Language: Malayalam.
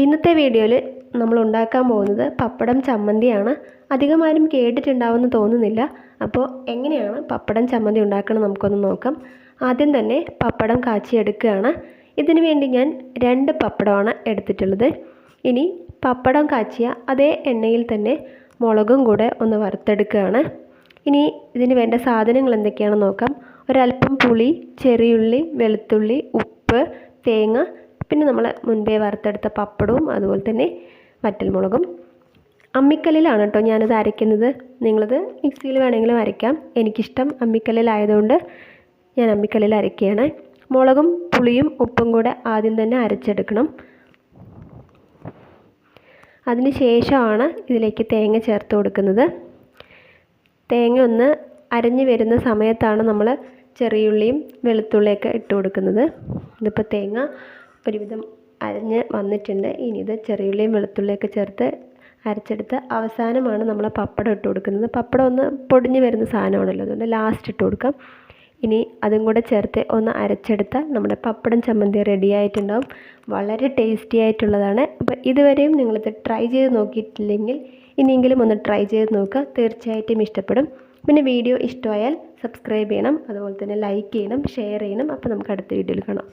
ഇന്നത്തെ വീഡിയോയിൽ നമ്മൾ ഉണ്ടാക്കാൻ പോകുന്നത് പപ്പടം ചമ്മന്തിയാണ്. അധികം ആരും കേട്ടിട്ടുണ്ടാവുമെന്ന് തോന്നുന്നില്ല. അപ്പോൾ എങ്ങനെയാണ് പപ്പടം ചമ്മന്തി ഉണ്ടാക്കണം നമുക്കൊന്ന് നോക്കാം. ആദ്യം തന്നെ പപ്പടം കാച്ചിയെടുക്കുകയാണ്. ഇതിനു വേണ്ടി ഞാൻ രണ്ട് പപ്പടമാണ് എടുത്തിട്ടുള്ളത്. ഇനി പപ്പടം കാച്ചിയ അതേ എണ്ണയിൽ തന്നെ മുളകും കൂടെ ഒന്ന് വറുത്തെടുക്കുകയാണ്. ഇനി ഇതിന് വേണ്ട സാധനങ്ങൾ എന്തൊക്കെയാണെന്ന് നോക്കാം. ഒരല്പം പുളി ചെറിയുള്ളി വെളുത്തുള്ളി ഉപ്പ് തേങ്ങ പിന്നെ നമ്മൾ മുൻപേ വറുത്തെടുത്ത പപ്പടവും അതുപോലെ തന്നെ വറ്റൽമുളകും. അമ്മിക്കല്ലിലാണ് കേട്ടോ ഞാനത് അരയ്ക്കുന്നത്. നിങ്ങളത് മിക്സിയിൽ വേണമെങ്കിലും അരയ്ക്കാം. എനിക്കിഷ്ടം അമ്മിക്കല്ലിലായതുകൊണ്ട് ഞാൻ അമ്മിക്കല്ലിൽ അരയ്ക്കുകയാണ്. മുളകും പുളിയും ഉപ്പും കൂടെ ആദ്യം തന്നെ അരച്ചെടുക്കണം. അതിന് ശേഷമാണ് ഇതിലേക്ക് തേങ്ങ ചേർത്ത് കൊടുക്കുന്നത്. തേങ്ങ ഒന്ന് അരഞ്ഞു വരുന്ന സമയത്താണ് നമ്മൾ ചെറിയുള്ളിയും വെളുത്തുള്ളിയൊക്കെ ഇട്ട് കൊടുക്കുന്നത്. ഇതിപ്പോൾ തേങ്ങ ഒരുവിധം അരഞ്ഞ് വന്നിട്ടുണ്ട്. ഇനി ഇത് ചെറിയുള്ളിയും വെളുത്തുള്ളിയൊക്കെ ചേർത്ത് അരച്ചെടുത്ത് അവസാനമാണ് നമ്മൾ പപ്പടം ഇട്ട് കൊടുക്കുന്നത്. പപ്പടം ഒന്ന് പൊടിഞ്ഞ് വരുന്ന സാധനമാണല്ലോ അതുകൊണ്ട് ലാസ്റ്റ് ഇട്ട് കൊടുക്കാം. ഇനി അതും കൂടെ ചേർത്ത് ഒന്ന് അരച്ചെടുത്താൽ നമ്മുടെ പപ്പടം ചമ്മന്തി റെഡി ആയിട്ടുണ്ടാവും. വളരെ ടേസ്റ്റി ആയിട്ടുള്ളതാണ്. അപ്പോൾ ഇതുവരെയും നിങ്ങളിത് ട്രൈ ചെയ്ത് നോക്കിയിട്ടില്ലെങ്കിൽ ഇനിയെങ്കിലും ഒന്ന് ട്രൈ ചെയ്ത് നോക്കുക. തീർച്ചയായിട്ടും ഇഷ്ടപ്പെടും. പിന്നെ വീഡിയോ ഇഷ്ടമായാൽ സബ്സ്ക്രൈബ് ചെയ്യണം. അതുപോലെ തന്നെ ലൈക്ക് ചെയ്യണം ഷെയർ ചെയ്യണം. അപ്പോൾ നമുക്ക് അടുത്ത വീഡിയോയിൽ കാണാം.